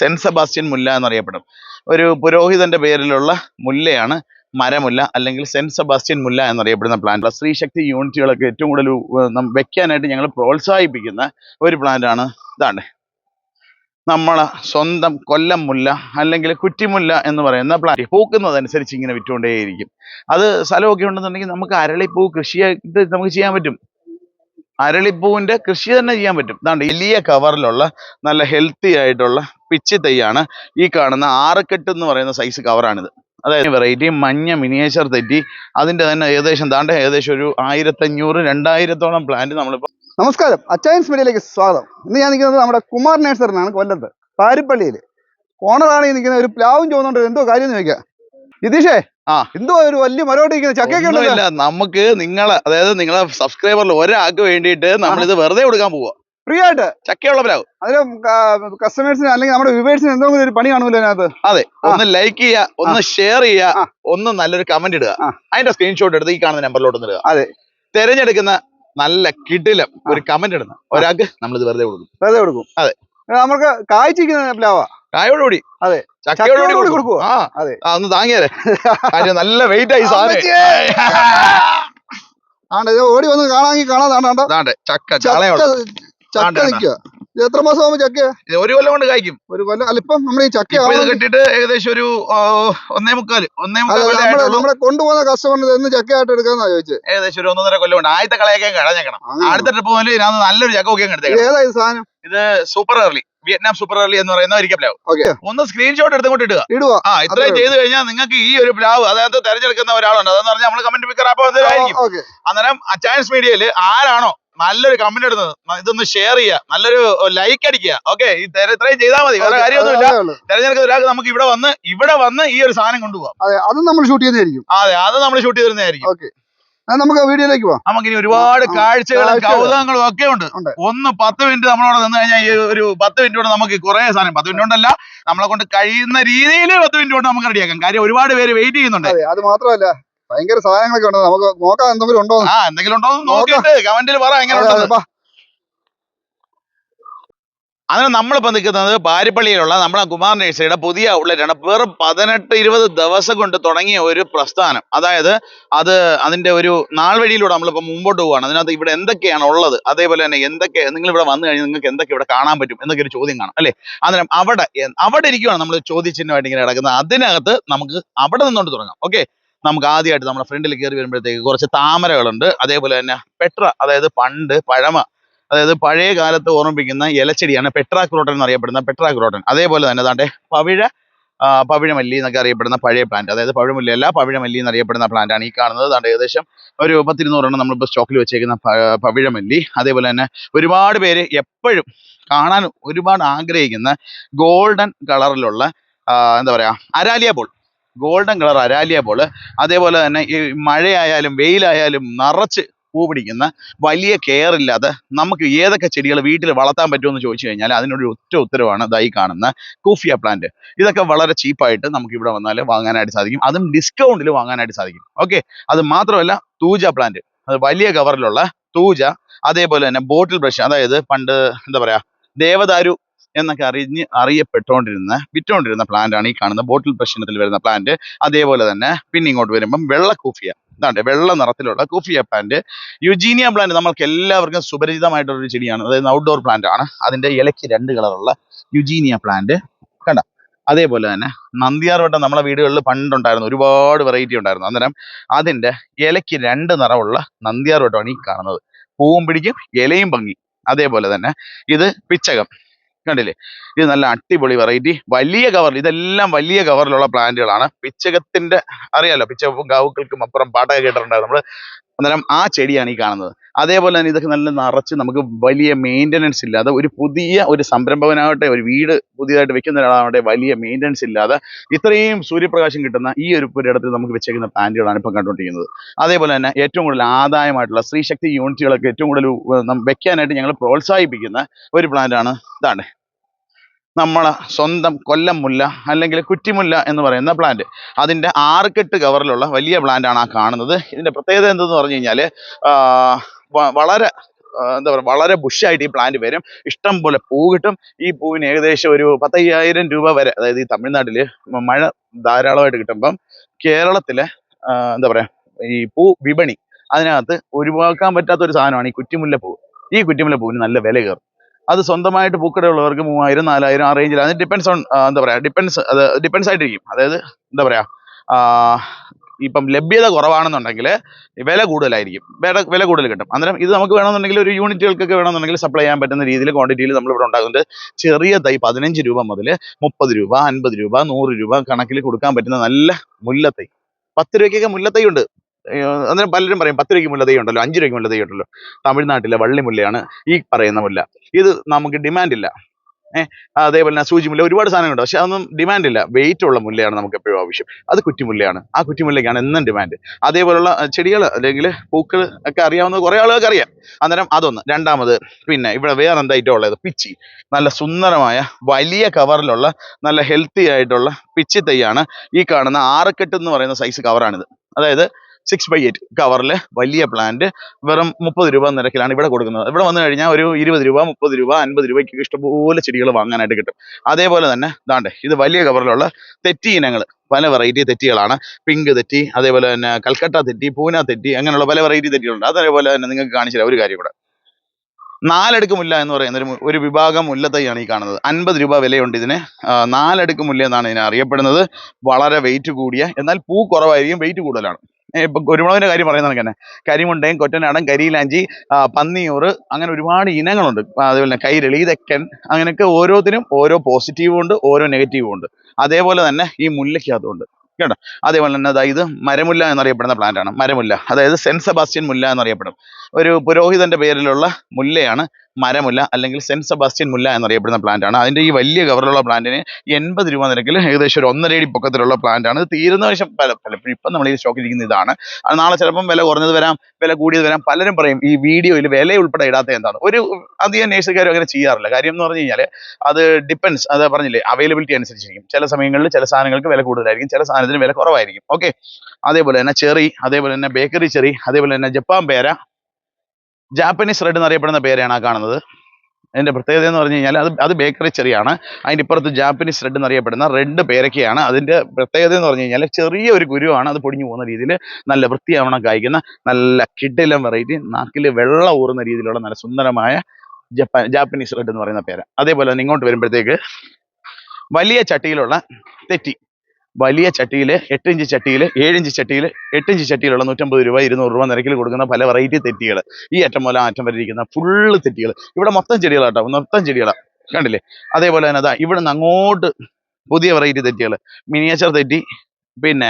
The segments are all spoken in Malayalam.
സെന്റ് സെബാസ്റ്റ്യൻ മുല്ല എന്നറിയപ്പെടും. ഒരു പുരോഹിതന്റെ പേരിലുള്ള മുല്ലയാണ് മരമുല്ല അല്ലെങ്കിൽ സെന്റ് സെബാസ്റ്റ്യൻ മുല്ല എന്നറിയപ്പെടുന്ന പ്ലാന്റ് സ്ത്രീശക്തി യൂണിറ്റുകളൊക്കെ ഏറ്റവും കൂടുതൽ വെക്കാനായിട്ട് ഞങ്ങൾ പ്രോത്സാഹിപ്പിക്കുന്ന ഒരു പ്ലാന്റാണ് ഇതാണ്. നമ്മളെ സ്വന്തം കൊല്ലം മുല്ല അല്ലെങ്കിൽ കുറ്റിമുല്ല എന്ന് പറയുന്ന പ്ലാന്റ് പൂക്കുന്നതനുസരിച്ച് ഇങ്ങനെ വിറ്റുകൊണ്ടേയിരിക്കും. അത് സ്ഥലമൊക്കെ ഉണ്ടെന്നുണ്ടെങ്കിൽ നമുക്ക് അരളിപ്പൂ കൃഷിയായിട്ട് നമുക്ക് ചെയ്യാൻ പറ്റും. അരളിപ്പൂവിന്റെ കൃഷി തന്നെ ചെയ്യാൻ പറ്റും. ഇതാണ്ട് വലിയ കവറിലുള്ള നല്ല ഹെൽത്തി ആയിട്ടുള്ള പിച്ചി തൈയാണ് ഈ കാണുന്ന ആറക്കെട്ട് എന്ന് പറയുന്ന സൈസ് കവറാണിത്. അതായത് വെറൈറ്റി മഞ്ഞ മിനിയേച്ചർ തെറ്റി അതിന്റെ തന്നെ ഏകദേശം താണ്ട ഏകദേശം ഒരു ആയിരത്തഞ്ഞൂറ് രണ്ടായിരത്തോളം പ്ലാന്റ് നമ്മളിപ്പോ നമസ്കാരം. അച്ചയൻസ് മീഡിയയിലേക്ക് സ്വാഗതം. ഇന്ന് ഞാൻ നിൽക്കുന്നത് നമ്മുടെ കുമാർ നേഴ്സറിനാണ് കൊല്ലത്ത്. പാരിപ്പള്ളിയിൽ കോണറാണ് ഈ നിൽക്കുന്നത് ഒരു പ്ലാവും ചോദിച്ചോണ്ട് എന്തോ കാര്യം ചോദിക്കാം. നിതീഷേ ആ. എന്തോ ഒരു വലിയ മരമായിട്ട് ഇരിക്കുന്നത് ചക്കയൊക്കെ ഉണ്ടല്ലോ. നമുക്ക് നിങ്ങളെ അതായത് നിങ്ങളെ സബ്സ്ക്രൈബറിൽ ഒരാൾക്ക് വേണ്ടിയിട്ട് ഇത് വെറുതെ കൊടുക്കാൻ പോവാ. ഫ്രീ ആയിട്ട് ചക്കയുള്ള പ്ലാവ് അതിലും കസ്റ്റമേഴ്സിന് അല്ലെങ്കിൽ നമ്മുടെ വ്യൂവേഴ്സിന് എന്തെങ്കിലും ഒരു പണി കാണുമല്ലോ അതിനകത്ത്. അതെ. ഒന്ന് ലൈക്ക് ചെയ്യുക ഒന്ന് ഷെയർ. ചെയ്യുക ഒന്ന് നല്ലൊരു കമന്റ് ഇടുക. അതിന്റെ സ്ക്രീൻഷോട്ട് എടുത്ത് ഈ കാണുന്ന നമ്പറിലോട്ട് ഇടുക. അതെ. തെരഞ്ഞെടുക്കുന്ന നല്ല കിടിലം ഒരു കമന്റ് ഇടുന്ന. ഒരാൾക്ക് നമ്മളിത് വെറുതെ കൊടുക്കും. വെറുതെ കൊടുക്കും. അതെ. ഇത് നമുക്ക് കായ്ച്ചിരിക്കുന്ന പ്ലാവാ കായോടുകൂടി. അതെ. ചക്കയോടുകൂടി ചക്കയോടുകൂടി കൊടുക്കും. ആ അതെ. ആ, ഒന്ന് താങ്ങിയാലേ കാര്യം നല്ല വെയിറ്റ് ആയി സാധനം. ആണ്ട് ഓടി വന്ന് കാണാമെങ്കിൽ കാണാതാണ്ടാ ചക്ക ചക്ക നിൽക്കുക എത്ര മാസം ആവുമ്പോ ചക്ക? ഒരു കൊല്ലം കൊണ്ട് കായ്ക്കും. ഒരു കൊല്ലം? അല്ല ഇപ്പം നമ്മൾ ഈ ചക്ക കിട്ടിയിട്ട് ഏകദേശം ഒരു ഒന്നേ മുക്കാൽ ഒന്നേ മുക്കാൽ നമ്മളെ കൊണ്ടുപോകുന്ന കസ്റ്റമറിന് എന്ന് ചക്ക ആയിട്ട് എടുക്കാന്നാ ചോദിച്ചത് ഏകദേശം ഒരു ഒന്നൊന്നര കൊല്ലം കൊണ്ട്. ആദ്യത്തെ കളയൊക്കെ കളഞ്ഞേക്കണം. അടുത്ത ട്രിപ്പ് പോലും ഇതിനകത്ത് നല്ലൊരു ചക്ക ഒക്കെ ഇത് എടുത്തേക്കണം. ഏതാ ഇത് സാധനം? ഇത് സൂപ്പർ എർലി വിയറ്റ്നാം സൂപ്പർ റാലി എന്ന് പറയുന്ന ഒരിക്കൽ പ്ലാവ് ഒന്ന് സ്ക്രീൻഷോട്ട് എടുത്തുകൊണ്ട് ഇടുക. ഇടുക. ആ ഇത്രയും ചെയ്തു കഴിഞ്ഞാൽ നിങ്ങൾക്ക് ഈ ഒരു പ്ലാവ് അതായത് തെരഞ്ഞെടുക്കുന്ന ഒരാളുണ്ട്. അതെന്ന് പറഞ്ഞാൽ നമ്മൾ കമന്റ് പിക്കർ ആപ്പ് ആയിരിക്കും അന്നേരം അച്ചായൻസ് മീഡിയയിൽ ആരാണോ നല്ലൊരു കമന്റ് ഇടുന്നത് ഇതൊന്ന് ഷെയർ ചെയ്യുക നല്ലൊരു ലൈക്ക് അടിക്കുക. ഓക്കെ ഇത്രയും ചെയ്താൽ മതി. വേറെ കാര്യമൊന്നുമില്ല തെരഞ്ഞെടുക്കുന്ന ഒരാൾക്ക് നമുക്ക് ഇവിടെ വന്ന് ഇവിടെ വന്ന് ഈ ഒരു സാധനം കൊണ്ടുപോകാം അതെ അതും നമ്മൾ ഷൂട്ട് ചെയ്തായിരിക്കും അതെ അത് നമ്മൾ ഷൂട്ട് ചെയ്തിരുന്നതായിരിക്കും ഓക്കെ നമുക്ക് വീഡിയോയിലേക്ക് പോവാം. നമുക്ക് ഇനി ഒരുപാട് കാഴ്ചകളും കൗതുകങ്ങളും ഒക്കെ ഉണ്ട്. ഒന്ന് പത്ത് മിനിറ്റ് നമ്മളോട് നിന്ന് കഴിഞ്ഞാൽ ഈ ഒരു പത്ത് മിനിറ്റ് കൊണ്ട് നമുക്ക് കുറെ സാധനം. പത്ത് മിനിറ്റ് കൊണ്ടല്ല നമ്മളെ കൊണ്ട് കഴിയുന്ന രീതിയിൽ പത്ത് മിനിറ്റ് കൊണ്ട് നമുക്ക് റെഡിയാക്കാം കാര്യം ഒരുപാട് പേര് വെയിറ്റ് ചെയ്യുന്നുണ്ട്. അതെ മാത്രമല്ല ഭയങ്കര സാധനങ്ങളൊക്കെ ഉണ്ട്. നമുക്ക് നോക്കാം എന്തെങ്കിലും ഉണ്ടോ ആ എന്തെങ്കിലും ഉണ്ടോ നോക്കിയിട്ട് കമന്റിൽ പറ എങ്ങനെ അങ്ങനെ നമ്മളിപ്പോ നിൽക്കുന്നത് പാരിപ്പള്ളിയിലുള്ള നമ്മുടെ കുമാർ നേഴ്സറിയുടെ പുതിയ ഔട്ട്ലെറ്റാണ്. വെറും പതിനെട്ട് ഇരുപത് ദിവസം കൊണ്ട് തുടങ്ങിയ ഒരു പ്രസ്ഥാനം. അതായത് അത് അതിന്റെ ഒരു നാൾ വഴിയിലൂടെ നമ്മളിപ്പോ മുമ്പോട്ട് പോവാണ്. അതിനകത്ത് ഇവിടെ എന്തൊക്കെയാണ് ഉള്ളത്? അതേപോലെ തന്നെ എന്തൊക്കെ നിങ്ങൾ ഇവിടെ വന്നു കഴിഞ്ഞാൽ നിങ്ങൾക്ക് എന്തൊക്കെ ഇവിടെ കാണാൻ പറ്റും എന്നൊക്കെ ഒരു ചോദ്യം കാണാം അല്ലേ? അന്നേരം അവിടെ അവിടെ ഇരിക്കുവാണ് നമ്മൾ ചോദ്യചിഹ്നമായിട്ട് ഇങ്ങനെ കിടക്കുന്നത്. അതിനകത്ത് നമുക്ക് അവിടെ നിന്നുകൊണ്ട് തുടങ്ങാം. ഓക്കെ? നമുക്ക് ആദ്യമായിട്ട് നമ്മുടെ ഫ്രണ്ടിൽ കയറി വരുമ്പോഴത്തേക്ക് കുറച്ച് താമരകളുണ്ട്. അതേപോലെ തന്നെ പെട്ര അതായത് പണ്ട് പഴമ അതായത് പഴയ കാലത്ത് ഓർമ്മിപ്പിക്കുന്ന ഇലച്ചെടിയാണ് പെട്രാക്രോട്ടൻ എന്നറിയപ്പെടുന്ന പെട്രാക്രോട്ടൻ. അതേപോലെ തന്നെ ദാണ്ടെ പവിഴ പവിഴമല്ലി എന്നൊക്കെ അറിയപ്പെടുന്ന പഴയ പ്ലാന്റ് അതായത് പവിഴമല്ലിയല്ല പവിഴമല്ലി എന്നറിയപ്പെടുന്ന പ്ലാന്റ് ആണ് ഈ കാണുന്നത്. ദാണ്ടെ ഏകദേശം ഒരു പത്തിരുന്നൂറെണ്ണം നമ്മളിപ്പോൾ സ്റ്റോക്കിൽ വെച്ചേക്കുന്ന പവിഴമല്ലി. അതേപോലെ തന്നെ ഒരുപാട് പേര് എപ്പോഴും കാണാൻ ഒരുപാട് ആഗ്രഹിക്കുന്ന ഗോൾഡൻ കളറിലുള്ള എന്താ പറയുക aralia ball. Golden colour aralia ball. അതേപോലെ തന്നെ ഈ മഴയായാലും വെയിലായാലും നിറച്ച് പൂ പിടിക്കുന്ന വലിയ കെയർ ഇല്ലാതെ നമുക്ക് ഏതൊക്കെ ചെടികൾ വീട്ടിൽ വളർത്താൻ പറ്റുമെന്ന് ചോദിച്ചു കഴിഞ്ഞാൽ അതിനൊരു ഒറ്റ ഉത്തരവാണ് ഇതായി കാണുന്ന കൂഫിയ പ്ലാന്റ് ഇതൊക്കെ വളരെ ചീപ്പായിട്ട് നമുക്ക് ഇവിടെ വന്നാൽ വാങ്ങാനായിട്ട് സാധിക്കും. അതും ഡിസ്കൗണ്ടിൽ വാങ്ങാനായിട്ട് സാധിക്കും. ഓക്കെ അത് മാത്രമല്ല തൂജ പ്ലാന്റ് അത് വലിയ കവറിലുള്ള തൂജ അതേപോലെ തന്നെ ബോട്ടിൽ ബ്രഷ് അതായത് പണ്ട് എന്താ പറയാ ദേവദാരു എന്നൊക്കെ അറിഞ്ഞ് അറിയപ്പെട്ടുകൊണ്ടിരുന്ന വിറ്റുകൊണ്ടിരുന്ന പ്ലാന്റ് ആണ് ഈ കാണുന്ന ബോട്ടിൽ പ്രശ്നത്തിൽ വരുന്ന പ്ലാന്റ് അതേപോലെ തന്നെ പിന്നെ ഇങ്ങോട്ട് വരുമ്പം വെള്ള കൂഫിയ. ഇതാണ്ട് വെള്ള നിറത്തിലുള്ള കൂഫിയ പ്ലാന്റ് യുജീനിയ പ്ലാന്റ് നമ്മൾക്ക് എല്ലാവർക്കും സുപരിചിതമായിട്ടുള്ള ഒരു ചെടിയാണ്. അതായത് ഔട്ട്ഡോർ പ്ലാന്റ് ആണ്. അതിന്റെ ഇലയ്ക്ക് രണ്ട് കളറുള്ള യുജീനിയ പ്ലാന്റ് കണ്ട? അതേപോലെ തന്നെ നന്ദിയാർവട്ടം നമ്മളെ വീടുകളിൽ പണ്ടുണ്ടായിരുന്നു ഒരുപാട് വെറൈറ്റി ഉണ്ടായിരുന്നു. അന്നേരം അതിന്റെ ഇലയ്ക്ക് രണ്ട് നിറമുള്ള നന്ദിയാർവട്ടമാണ് ഈ കാണുന്നത്. പൂവും പിടിക്കും ഇലയും ഭംഗി. അതേപോലെ തന്നെ ഇത് പിച്ചകം. കണ്ടില്ലേ? ഇത് നല്ല അടിപൊളി വെറൈറ്റി വലിയ കവറിൽ ഇതെല്ലാം വലിയ കവറിലുള്ള പ്ലാന്റുകളാണ് പിച്ചകത്തിന്റെ അറിയാലോ പിച്ചകവും ഗാവുക്കൾക്കും അപ്പുറം പാട്ടൊക്കെ കേട്ടിട്ടുണ്ടായിരുന്നു നമ്മൾ. അന്നേരം ആ ചെടിയാണ് ഈ കാണുന്നത്. അതേപോലെ തന്നെ ഇതൊക്കെ നല്ല നിറച്ച് നമുക്ക് വലിയ മെയിന്റനൻസ് ഇല്ലാതെ ഒരു പുതിയ ഒരു സംരംഭകനാവട്ടെ ഒരു വീട് പുതിയതായിട്ട് വെക്കുന്ന ഒരാളാവട്ടെ വലിയ മെയിന്റനൻസ് ഇല്ലാതെ ഇത്രയും സൂര്യപ്രകാശം കിട്ടുന്ന ഈ ഒരു പുരയിടത്തിൽ നമുക്ക് വെച്ചേക്കുന്ന പ്ലാന്റുകളാണ് ഇപ്പം കണ്ടുകൊണ്ടിരിക്കുന്നത്. അതേപോലെ തന്നെ ഏറ്റവും കൂടുതൽ ആദായമായിട്ടുള്ള സ്ത്രീശക്തി യൂണിറ്റുകളൊക്കെ ഏറ്റവും കൂടുതൽ വെക്കാനായിട്ട് ഞങ്ങൾ പ്രോത്സാഹിപ്പിക്കുന്ന ഒരു പ്ലാന്റാണ് ഇതാണ്. നമ്മളെ സ്വന്തം കൊല്ലം മുല്ല അല്ലെങ്കിൽ കുറ്റിമുല്ല എന്ന് പറയുന്ന പ്ലാന്റ് അതിന്റെ ആറുകെട്ട് കവറിലുള്ള വലിയ പ്ലാന്റ് ആണ് ആ കാണുന്നത്. ഇതിന്റെ പ്രത്യേകത എന്തെന്ന് പറഞ്ഞു കഴിഞ്ഞാൽ വളരെ എന്താ പറയുക വളരെ ബുഷായിട്ട് ഈ പ്ലാന്റ് വരും. ഇഷ്ടം പോലെ പൂ കിട്ടും. ഈ പൂവിന് ഏകദേശം ഒരു പത്തയ്യായിരം രൂപ വരെ അതായത് ഈ തമിഴ്നാട്ടിൽ മഴ ധാരാളമായിട്ട് കിട്ടുമ്പം കേരളത്തിലെ എന്താ പറയാ ഈ പൂ വിപണി അതിനകത്ത് ഒഴിവാക്കാൻ പറ്റാത്ത ഒരു സാധനമാണ് ഈ കുറ്റിമുല്ല കുറ്റിമുല്ലപ്പൂ ഈ കുറ്റിമുല്ല പൂവിന് നല്ല വില കയറും. അത് സ്വന്തമായിട്ട് പൂക്കടയുള്ളവർക്ക് മൂവായിരം നാലായിരം ആ റേഞ്ചിൽ അത് ഡിപ്പെൻസ് ഓൺ എന്താ പറയാ ഡിപ്പെൻസ് അത് ഡിപ്പെൻസ് ആയിട്ടിരിക്കും. അതായത് എന്താ പറയാ ആ, ഇപ്പം ലഭ്യത കുറവാണെന്നുണ്ടെങ്കിൽ വില കൂടുതലായിരിക്കും. വില വില കൂടുതൽ കിട്ടും. അന്നേരം ഇത് നമുക്ക് വേണമെന്നുണ്ടെങ്കിൽ ഒരു യൂണിറ്റുകൾക്കൊക്കെ വേണമെന്നുണ്ടെങ്കിൽ സപ്ലൈ ചെയ്യാൻ പറ്റുന്ന രീതിയിൽ ക്വാണ്ടിറ്റിയിൽ നമ്മൾ ഇവിടെ ഉണ്ടാക്കുന്നത് ചെറിയ തൈ പതിനഞ്ച് രൂപ മുതൽ മുപ്പത് രൂപ അൻപത് രൂപ നൂറ് രൂപ കണക്കിൽ കൊടുക്കാൻ പറ്റുന്ന നല്ല മുല്ലത്തൈ. പത്ത് രൂപയ്ക്കൊക്കെ മുല്ലത്തൈ ഉണ്ട്. അന്നേരം പലരും പറയും പത്ത് രൂപയ്ക്ക് മുല്ല തൈ ഉണ്ടല്ലോ അഞ്ച് രൂപയ്ക്ക് മുല്ല തൈ ഉണ്ടല്ലോ തമിഴ്നാട്ടിലെ വള്ളി മുല്ലയാണ് ഈ പറയുന്ന മുല്ല. ഇത് നമുക്ക് ഡിമാൻഡ് ഇല്ല. ഏഹ് അതേപോലെ തന്നെ സൂചി മുല്ല ഒരുപാട് സാധനങ്ങളുണ്ട്. പക്ഷെ അതൊന്നും ഡിമാൻഡ് ഇല്ല. വെയിറ്റ് ഉള്ള മുല്ലയാണ് നമുക്ക് എപ്പോഴും ആവശ്യം. അത് കുറ്റിമുല്ലയാണ്. ആ കുറ്റിമുല്ലയ്ക്കാണ് എന്നും ഡിമാൻഡ് അതേപോലുള്ള ചെടികൾ അല്ലെങ്കിൽ പൂക്കൾ ഒക്കെ അറിയാവുന്ന കുറേ ആളുകൾക്ക് അറിയാം. അന്നേരം അതൊന്ന്. രണ്ടാമത് പിന്നെ ഇവിടെ വേറെ എന്താ ഉള്ളത്? പിച്ചി. നല്ല സുന്ദരമായ വലിയ കവറിലുള്ള നല്ല ഹെൽത്തി ആയിട്ടുള്ള പിച്ചി തൈയാണ് ഈ കാണുന്ന ആറക്കെട്ട് എന്ന് പറയുന്ന സൈസ് കവറാണിത് അതായത് സിക്സ് ബൈ എയ്റ്റ് കവറിൽ വലിയ പ്ലാന്റ് വെറും മുപ്പത് രൂപ നിരക്കിലാണ് ഇവിടെ കൊടുക്കുന്നത്. ഇവിടെ വന്നു കഴിഞ്ഞാൽ ഒരു ഇരുപത് രൂപ മുപ്പത് രൂപ അൻപത് രൂപയ്ക്ക് ഇഷ്ടംപോലെ ചെടികൾ വാങ്ങാനായിട്ട് കിട്ടും. അതേപോലെ തന്നെ ദാണ്ടേ ഇത് വലിയ കവറിലുള്ള തെറ്റി ഇനങ്ങൾ പല വെറൈറ്റി തെറ്റികളാണ്. പിങ്ക് തെറ്റി അതേപോലെ തന്നെ കൽക്കട്ട തെറ്റി പൂന തെറ്റി അങ്ങനെയുള്ള പല വെറൈറ്റി തെറ്റികളുണ്ട്. അതേപോലെ തന്നെ നിങ്ങൾക്ക് കാണിച്ചു ഒരു കാര്യം കൂടെ. നാലടുക്ക് മുല്ല എന്ന് പറയുന്ന ഒരു ഒരു വിഭാഗം മുല്ലത്തൈയാണ് ഈ കാണുന്നത്. അൻപത് രൂപ വിലയുണ്ട് ഇതിന്. നാലടുക്ക് മുല്ല എന്നാണ് ഇതിനെ അറിയപ്പെടുന്നത്. വളരെ വെയിറ്റ് കൂടിയ എന്നാൽ പൂ കുറവായിരിക്കും വെയിറ്റ് കൂടുതലാണ്. കുരുമുളകിന്റെ കാര്യം പറയുന്നത് തന്നെ. കരിമുണ്ടയും കൊറ്റനാടൻ കരിയിലാഞ്ചി പന്നിയൂറ് അങ്ങനെ ഒരുപാട് ഇനങ്ങളുണ്ട്. അതുപോലെ കൈരളി തെക്കൻ അങ്ങനെയൊക്കെ ഓരോത്തിനും ഓരോ പോസിറ്റീവും ഉണ്ട് ഓരോ നെഗറ്റീവും ഉണ്ട്. അതേപോലെ തന്നെ ഈ മുല്ലയ്ക്കകത്തുണ്ട് കേട്ടോ? അതേപോലെ തന്നെ അതായത് മരമുല്ല എന്നറിയപ്പെടുന്ന പ്ലാന്റ് ആണ്. മരമുല്ല. അതായത് സെന്റ് സെബാസ്റ്റ്യൻ മുല്ല എന്നറിയപ്പെടും. ഒരു പുരോഹിതന്റെ പേരിലുള്ള മുല്ലയാണ് മരമുല്ല അല്ലെങ്കിൽ സെന്റ് സെബാസ്റ്റ്യൻ മുല്ല എന്നറിയപ്പെടുന്ന പ്ലാന്റ് ആണ്. അതിന്റെ ഈ വലിയ കവറിലുള്ള പ്ലാന്റിന് എൺപത് രൂപ നിരക്കിൽ ഏകദേശം ഒരു ഒന്നര അടി പൊക്കത്തിലുള്ള പ്ലാന്റ് ആണ്. തീരുന്ന വശം പല ഇപ്പം നമ്മൾ ഈ സ്റ്റോക്കിലിരിക്കുന്ന ഇതാണ്. നാളെ ചിലപ്പം വില കുറഞ്ഞത് വരാം വില കൂടിയത് വരാം. പലരും പറയും ഈ വീഡിയോയിൽ വില ഉൾപ്പെടെ ഇടാത്ത എന്താണ്. ഒരു അധികം നേഴ്സുകാരും അങ്ങനെ ചെയ്യാറില്ല. കാര്യം എന്ന് പറഞ്ഞു കഴിഞ്ഞാൽ അത് ഡിപ്പെൻസ് അത് പറഞ്ഞില്ലേ അവൈലബിലിറ്റി അനുസരിച്ചിരിക്കും. ചില സമയങ്ങളിൽ ചില സാധനങ്ങൾക്ക് വില കൂടുതലായിരിക്കും ചില സാധനത്തിന് വില കുറവായിരിക്കും. ഓക്കെ അതേപോലെ തന്നെ ചെറി അതേപോലെ തന്നെ ബേക്കറി ചെറി അതേപോലെ തന്നെ ജപ്പാൻ പേര ജാപ്പനീസ് റെഡ് എന്നറിയപ്പെടുന്ന പേരാണ് ആ കാണുന്നത്. അതിന്റെ പ്രത്യേകത എന്ന് പറഞ്ഞു കഴിഞ്ഞാൽ അത് അത് ബേക്കറി ചെറിയാണ്. അതിന്റെ ഇപ്പുറത്ത് ജാപ്പനീസ് റെഡ് എന്നറിയപ്പെടുന്ന റെഡ് പേരക്കയാണ്. അതിന്റെ പ്രത്യേകത എന്ന് പറഞ്ഞു കഴിഞ്ഞാൽ ചെറിയ ഒരു കുരുവാണ്. അത് പൊടിഞ്ഞു പോകുന്ന രീതിയിൽ നല്ല വൃത്തിയാവണം കായ്ക്കുന്ന നല്ല കിഡിലം വെറൈറ്റി നാക്കിൽ വെള്ളം ഊറുന്ന രീതിയിലുള്ള നല്ല സുന്ദരമായ ജപ്പാൻ ജാപ്പനീസ് റെഡ് എന്ന് പറയുന്ന പേര് അതേപോലെ തന്നെ ഇങ്ങോട്ട് വരുമ്പോഴത്തേക്ക് വലിയ ചട്ടിയിലുള്ള തെറ്റി. വലിയ ചട്ടിയിൽ എട്ട് ഇഞ്ച് ചട്ടിയിൽ ഏഴ് ഇഞ്ച് ചട്ടിയിൽ എട്ട് ഇഞ്ച് ചട്ടിയിലുള്ള നൂറ്റമ്പത് രൂപ ഇരുന്നൂറ് രൂപ നിരക്കിൽ കൊടുക്കുന്ന പല വെറൈറ്റി തെറ്റികൾ ഈ അറ്റം മുതൽ ആ അറ്റം വരെ ഇരിക്കുന്ന ഫുള്ള് തെറ്റികൾ ഇവിടെ മൊത്തം ചെടികളാട്ടോ മൊത്തം ചെടികളാണ് കണ്ടില്ലേ? അതേപോലെ തന്നെ അതാ ഇവിടെ നിന്ന് അങ്ങോട്ട് പുതിയ വെറൈറ്റി തെറ്റികൾ മിനിയേച്ചർ തെറ്റി പിന്നെ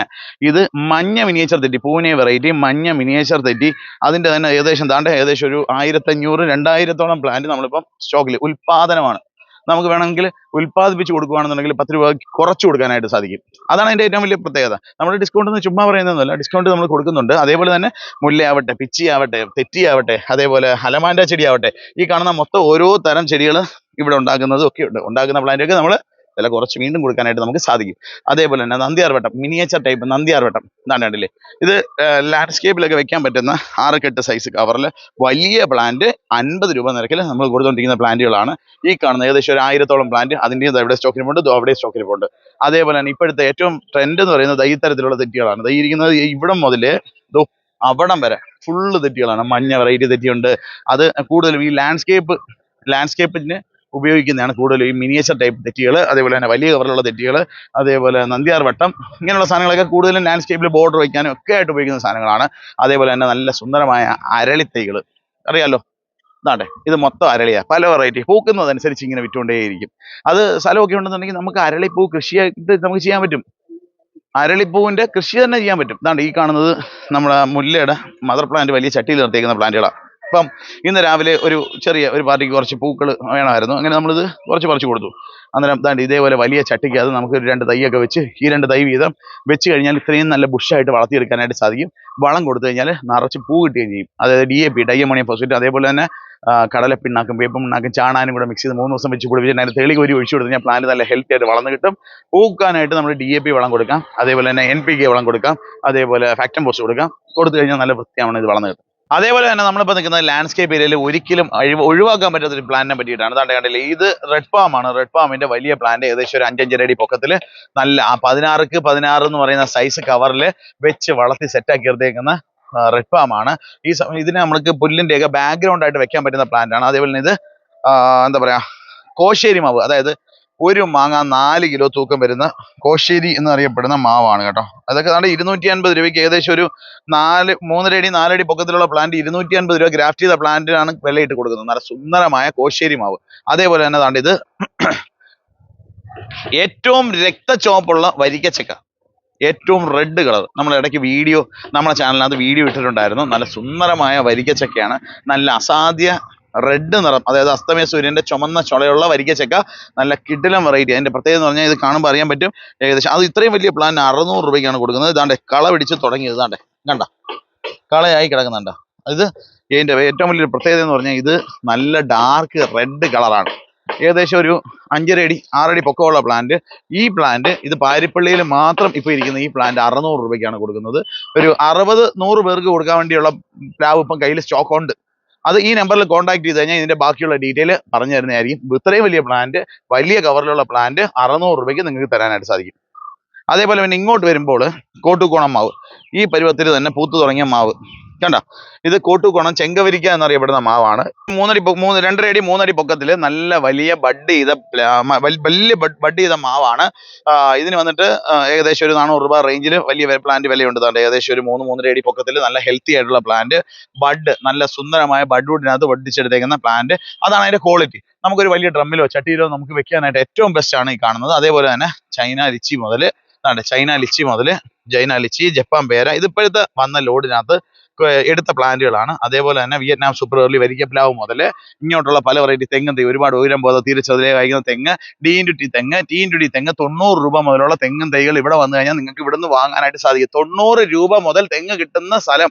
ഇത് മഞ്ഞ മിനിയേച്ചർ തെറ്റി പൂനെ വെറൈറ്റി മഞ്ഞ മിനിയേച്ചർ തെറ്റി. അതിന്റെ തന്നെ ഏകദേശം താണ്ട ഏകദേശം ഒരു ആയിരത്തഞ്ഞൂറ് രണ്ടായിരത്തോളം പ്ലാന്റ് നമ്മളിപ്പം സ്റ്റോക്കിൽ ഉൽപാദനമാണ്. നമുക്ക് വേണമെങ്കിൽ ഉൽപ്പാദിപ്പിച്ച് കൊടുക്കുകയാണെന്നുണ്ടെങ്കിൽ പത്ത് രൂപ കുറച്ച് കൊടുക്കാനായിട്ട് സാധിക്കും. അതാണ് അതിന്റെ ഏറ്റവും വലിയ പ്രത്യേകത. നമ്മൾ ഡിസ്കൗണ്ട് എന്ന് ചുമ്മാ പറയുന്നതല്ല ഡിസ്കൗണ്ട് നമ്മൾ കൊടുക്കുന്നുണ്ട്. അതേപോലെ തന്നെ മുല്ലയാവട്ടെ പിച്ചി ആവട്ടെ തെറ്റിയാവട്ടെ അതേപോലെ ഹലമാൻഡ ചെടിയാവട്ടെ ഈ കാണുന്ന മൊത്തം ഓരോ തരം ചെടികൾ ഇവിടെ ഉണ്ടാക്കുന്നതും ഒക്കെ ഉണ്ട് ഉണ്ടാക്കുന്ന പ്ലാന്റൊക്കെ നമ്മൾ വില കുറച്ച് വീണ്ടും കൊടുക്കാനായിട്ട് നമുക്ക് സാധിക്കും. അതേപോലെ തന്നെ നന്ദിയാർവട്ടം മിനിയേച്ചർ ടൈപ്പ് നന്ദിയാർവട്ടം ഇതാണ് കണ്ടില്ലേ? ഇത് ലാൻഡ്സ്കേപ്പിലൊക്കെ വെക്കാൻ പറ്റുന്ന ആറക്കെട്ട് സൈസ് കവറിൽ വലിയ പ്ലാന്റ് അൻപത് രൂപ നിരക്കിൽ നമ്മൾ കൊടുത്തുകൊണ്ടിരിക്കുന്ന പ്ലാന്റുകളാണ് ഈ കാണുന്ന ഏകദേശം ഒരു ആയിരത്തോളം പ്ലാന്റ് അതിന്റെ ഇവിടെ സ്റ്റോക്കിലുമുണ്ട് അവിടെ സ്റ്റോക്കിലുമുണ്ട് അതേപോലെ തന്നെ ഇപ്പോഴത്തെ ഏറ്റവും ട്രെൻഡ് എന്ന് പറയുന്നത് ഈ തരത്തിലുള്ള തെറ്റികളാണ്. ദൈ ഇരിക്കുന്നത് ഇവിടം മുതൽ അവിടം വരെ ഫുള്ള് തെറ്റികളാണ്. മഞ്ഞ വെറൈറ്റി തെറ്റിയുണ്ട് അത് കൂടുതലും ഈ ലാൻഡ്സ്കേപ്പ് ലാൻഡ്സ്കേപ്പിന് ഉപയോഗിക്കുന്നതാണ് കൂടുതലും ഈ മിനിയേച്ചർ ടൈപ്പ് തെറ്റികൾ അതേപോലെ തന്നെ വലിയ കവറിലുള്ള തെറ്റികൾ അതേപോലെ നന്ദിയാർ വട്ടം ഇങ്ങനെയുള്ള സാധനങ്ങളൊക്കെ കൂടുതലും ലാൻഡ്സ്കേപ്പിൽ ബോർഡർ വയ്ക്കാനും ഒക്കെ ആയിട്ട് ഉപയോഗിക്കുന്ന സാധനങ്ങളാണ്. അതേപോലെ തന്നെ നല്ല സുന്ദരമായ അരളിത്തൈകൾ. അറിയാലോ? ഇതാണ്ടെ ഇത് മൊത്തം അരളിയാ. പല വെറൈറ്റി പൂക്കുന്നതനുസരിച്ച് ഇങ്ങനെ വിറ്റുകൊണ്ടേയിരിക്കും. അത് സ്ഥലമൊക്കെ ഉണ്ടെന്നുണ്ടെങ്കിൽ നമുക്ക് അരളിപ്പൂ കൃഷിയായിട്ട് നമുക്ക് ചെയ്യാൻ പറ്റും. അരളിപ്പൂവിന്റെ കൃഷി തന്നെ ചെയ്യാൻ പറ്റും. ഇതാണ്ട് ഈ കാണുന്നത് നമ്മുടെ മുല്ലയുടെ മദർ പ്ലാന്റ് വലിയ ചട്ടിയിൽ നിർത്തിയേക്കുന്ന പ്ലാന്റുകളാണ് അപ്പം ഇന്ന് രാവിലെ ഒരു ചെറിയ ഒരു പാർട്ടിക്ക് കുറച്ച് പൂക്കൾ വേണമായിരുന്നു. അങ്ങനെ നമ്മളിത് കുറച്ച് കുറച്ച് കൊടുത്തു. അന്നേരം താണ്ട് ഇതേപോലെ വലിയ ചട്ടിക്ക് അത് നമുക്ക് രണ്ട് തൈയൊക്കെ വെച്ച് ഈ രണ്ട് തൈ വീതം വെച്ച് കഴിഞ്ഞാൽ ഇത്രയും നല്ല ബുഷായിട്ട് വളർത്തിയെടുക്കാനായിട്ട് സാധിക്കും. വളം കൊടുത്തു കഴിഞ്ഞാൽ നിറച്ച് പൂ കിട്ടുകയും ചെയ്യും. അതായത് ഡി എ പി അതേപോലെ തന്നെ കടല പിണ്ണാക്കും വേപ്പം പിണ്ണാക്കും ചാണാനും കൂടെ മിക്സ് ചെയ്ത് മൂന്ന് ദിവസം വെച്ച് കുടിപ്പിച്ചിട്ട് അതിന് തെളി ഒരു ഒഴിച്ചു കൊടുത്ത് കഴിഞ്ഞാൽ പ്ലാന്റ് നല്ല ഹെൽത്തി ആയിട്ട് വളർന്ന് കിട്ടും. പൂക്കാനായിട്ട് നമ്മൾ ഡി എ പി വളം കൊടുക്കാം. അതേപോലെ തന്നെ എൻ പി കെ വളം കൊടുക്കാം. അതേപോലെ ഫാക്ടം പോസ്റ്റ് കൊടുക്കാം. കൊടുത്തു കഴിഞ്ഞാൽ നല്ല വൃത്തിയാണ് ഇത് വളർന്ന് കിട്ടും. അതേപോലെ തന്നെ നമ്മളിപ്പോൾ നിൽക്കുന്നത് ലാൻഡ്സ്കേപ്പ് ഏരിയയിൽ ഒരിക്കലും ഒഴിവ് ഒഴിവാക്കാൻ പറ്റാത്ത ഒരു പ്ലാന്റിനെ പറ്റിയിട്ടാണ്. താണ്ടെ കണ്ടില്ലേ ഇത് റെഡ് ഫാം ആണ്. റെഡ് ഫാമിന്റെ വലിയ പ്ലാന്റ് ഏകദേശം ഒരു അഞ്ചഞ്ചര അടി പൊക്കത്തിൽ നല്ല ആ പതിനാറുക്ക് പതിനാറ് എന്ന് പറയുന്ന സൈസ് കവറിൽ വെച്ച് വളർത്തി സെറ്റാക്കി എടുത്തേക്കുന്ന റെഡ് ഫാം ആണ്. ഈ ഇതിനെ നമ്മൾക്ക് പുല്ലിന്റെ ഒക്കെ ബാക്ക്ഗ്രൗണ്ട് ആയിട്ട് വെക്കാൻ പറ്റുന്ന പ്ലാന്റ് ആണ്. അതേപോലെ തന്നെ ഇത് എന്താ പറയാ കോശേരി മാവ്. അതായത് ഒരു മാങ്ങ നാല് കിലോ തൂക്കം വരുന്ന കോശേരി എന്നറിയപ്പെടുന്ന മാവാണ് കേട്ടോ. അതൊക്കെ നമ്മുടെ ഇരുന്നൂറ്റി അൻപത് രൂപയ്ക്ക് ഏകദേശം ഒരു നാല് മൂന്നര അടി നാലടി പൊക്കത്തിലുള്ള പ്ലാന്റ് ഇരുന്നൂറ്റി അൻപത് രൂപ ഗ്രാഫ്റ്റ് ചെയ്ത പ്ലാന്റിനാണ് വിലയിട്ട് കൊടുക്കുന്നത്. നല്ല സുന്ദരമായ കോശേരി മാവ്. അതേപോലെ തന്നെ താണ്ട് ഇത് ഏറ്റവും രക്തചുവപ്പുള്ള വരിക്കച്ചക്ക. ഏറ്റവും റെഡ് കളർ നമ്മൾ ഇടയ്ക്ക് വീഡിയോ നമ്മുടെ ചാനലിനകത്ത് വീഡിയോ ഇട്ടിട്ടുണ്ടായിരുന്നു. നല്ല സുന്ദരമായ വരിക്കച്ചക്കയാണ്. നല്ല അസാധ്യ റെഡ് നിറം. അതായത് അസ്തമയ സൂര്യന്റെ ചുമന്ന ചുളയുള്ള വരിക്കച്ചക്ക നല്ല കിടിലം വെറൈറ്റി അതിന്റെ പ്രത്യേകത എന്ന് പറഞ്ഞാൽ ഇത് കാണുമ്പോൾ അറിയാൻ പറ്റും ഏകദേശം. അത് ഇത്രയും വലിയ പ്ലാൻ അറുന്നൂറ് രൂപയ്ക്കാണ് കൊടുക്കുന്നത്. ഇതാണ്ട് കള പിടിച്ച് തുടങ്ങിയത്. ഇതാണ്ട് കണ്ട? കളയായി കിടക്കുന്നുണ്ട്. ഇത് ഇതിന്റെ ഏറ്റവും വലിയൊരു പ്രത്യേകത എന്ന് പറഞ്ഞാൽ ഇത് നല്ല ഡാർക്ക് റെഡ് കളറാണ് ഏകദേശം ഒരു അഞ്ചര അടി ആറടി പൊക്കമുള്ള പ്ലാന്റ് ഈ പ്ലാന്റ് ഇത് പാരിപ്പള്ളിയിൽ മാത്രം ഇപ്പോൾ ഇരിക്കുന്ന ഈ പ്ലാന്റ് അറുന്നൂറ് രൂപയ്ക്കാണ് കൊടുക്കുന്നത്. ഒരു അറുപത് നൂറ് പേർക്ക് കൊടുക്കാൻ വേണ്ടിയുള്ള പ്ലാവ് ഇപ്പം കയ്യിൽ സ്റ്റോക്ക് ഉണ്ട്. അത് ഈ നമ്പറിൽ കോൺടാക്ട് ചെയ്ത് കഴിഞ്ഞാൽ ഇതിന്റെ ബാക്കിയുള്ള ഡീറ്റെയിൽ പറഞ്ഞു തരുന്നതായിരിക്കും. ഇത്രയും വലിയ പ്ലാന്റ് വലിയ കവറിലുള്ള പ്ലാന്റ് അറുന്നൂറ് രൂപയ്ക്ക് നിങ്ങൾക്ക് തരാനായിട്ട് സാധിക്കും. അതേപോലെ പിന്നെ ഇങ്ങോട്ട് വരുമ്പോൾ കോട്ടുകോണം മാവ്. ഈ പരുവത്തിൽ തന്നെ പൂത്തു തുടങ്ങിയ മാവ്. കണ്ട? ഇത് കോട്ടുകോണം ചെങ്കവരിക്ക എന്നറിയപ്പെടുന്ന മാവാണ്. മൂന്നടി മൂന്ന് രണ്ടര അടി മൂന്നടി പൊക്കത്തിൽ നല്ല വലിയ ബഡ് ചെയ്ത വലിയ ബഡ് ചെയ്ത മാവാണ്. ഇതിന് വന്നിട്ട് ഏകദേശം ഒരു നാനൂറ് രൂപ റേഞ്ചിൽ വലിയ പ്ലാന്റ് വിലയുണ്ട് താണ്ട്. ഏകദേശം ഒരു മൂന്ന് മൂന്നര അടി പൊക്കത്തിൽ നല്ല ഹെൽത്തി ആയിട്ടുള്ള പ്ലാന്റ് ബഡ് നല്ല സുന്ദരമായ ബഡ് വുഡിനകത്ത് വടിച്ചെടുത്തേക്കുന്ന പ്ലാന്റ് അതാണ് അതിന്റെ ക്വാളിറ്റി നമുക്കൊരു വലിയ ഡ്രമ്മിലോ ചട്ടിയിലോ നമുക്ക് വെക്കാനായിട്ട് ഏറ്റവും ബെസ്റ്റ് ആണ് ഈ കാണുന്നത്. അതേപോലെ തന്നെ ചൈന ലിച്ചി മുതൽ ചൈന ലിച്ചി മുതൽ ജൈന ലിച്ചി ജപ്പാൻ പേര ഇത് ഇപ്പോഴത്തെ വന്ന ലോഡിനകത്ത് എടുത്ത പ്ലാന്റുകളാണ്. അതേപോലെ തന്നെ വിയറ്റ്നാം സൂപ്പർ എർലി വരിക്കപ്ലാവ് മുതൽ ഇങ്ങോട്ടുള്ള പല വെറൈറ്റി തെങ്ങും തൈ ഒരുപാട് ഉയരം പോലെ തീരെ ചെറിയ കഴിക്കുന്ന തെങ്ങ് ഡി ഇന്റു ടി തെങ്ങ് ടി ഇന്റു ഡി തെങ്ങ് തൊണ്ണൂറ് രൂപ മുതലുള്ള തെങ്ങും തൈകൾ ഇവിടെ വന്നു കഴിഞ്ഞാൽ നിങ്ങൾക്ക് ഇവിടുന്ന് വാങ്ങാനായിട്ട് സാധിക്കും. തൊണ്ണൂറ് രൂപ മുതൽ തെങ്ങ് കിട്ടുന്ന സ്ഥലം.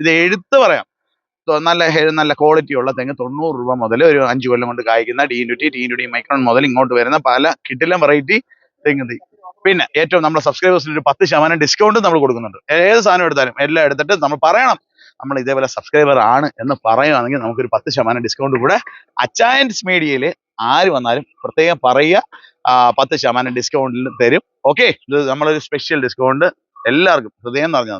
ഇത് എഴുത്ത് പറയാം. നല്ല നല്ല ക്വാളിറ്റി ഉള്ള തെങ്ങ് തൊണ്ണൂറ് രൂപ മുതൽ ഒരു അഞ്ച് കൊല്ലം കൊണ്ട് കായ്ക്കുന്ന D into T T into D micron മുതൽ ഇങ്ങോട്ട് വരുന്ന പല കിട്ടിലം വെറൈറ്റി തെങ്ങ് തൈ. പിന്നെ ഏറ്റവും നമ്മുടെ സബ്സ്ക്രൈബേഴ്സിന് ഒരു പത്ത് ശതമാനം ഡിസ്കൗണ്ട് നമ്മൾ കൊടുക്കുന്നുണ്ട്. ഏത് സാധനം എടുത്താലും എല്ലാം എടുത്തിട്ട് നമ്മൾ പറയണം. നമ്മൾ ഇതേപോലെ സബ്സ്ക്രൈബർ ആണ് എന്ന് പറയുകയാണെങ്കിൽ നമുക്കൊരു പത്ത് ശതമാനം ഡിസ്കൗണ്ട് കൂടെ അച്ചായൻസ് മീഡിയയിൽ ആര് വന്നാലും പ്രത്യേകം പറയുക. പത്ത് ശതമാനം ഡിസ്കൗണ്ടിൽ തരും. ഓക്കെ ഇത് നമ്മളൊരു സ്പെഷ്യൽ ഡിസ്കൗണ്ട് എല്ലാവർക്കും ഹൃദയം നിറഞ്ഞു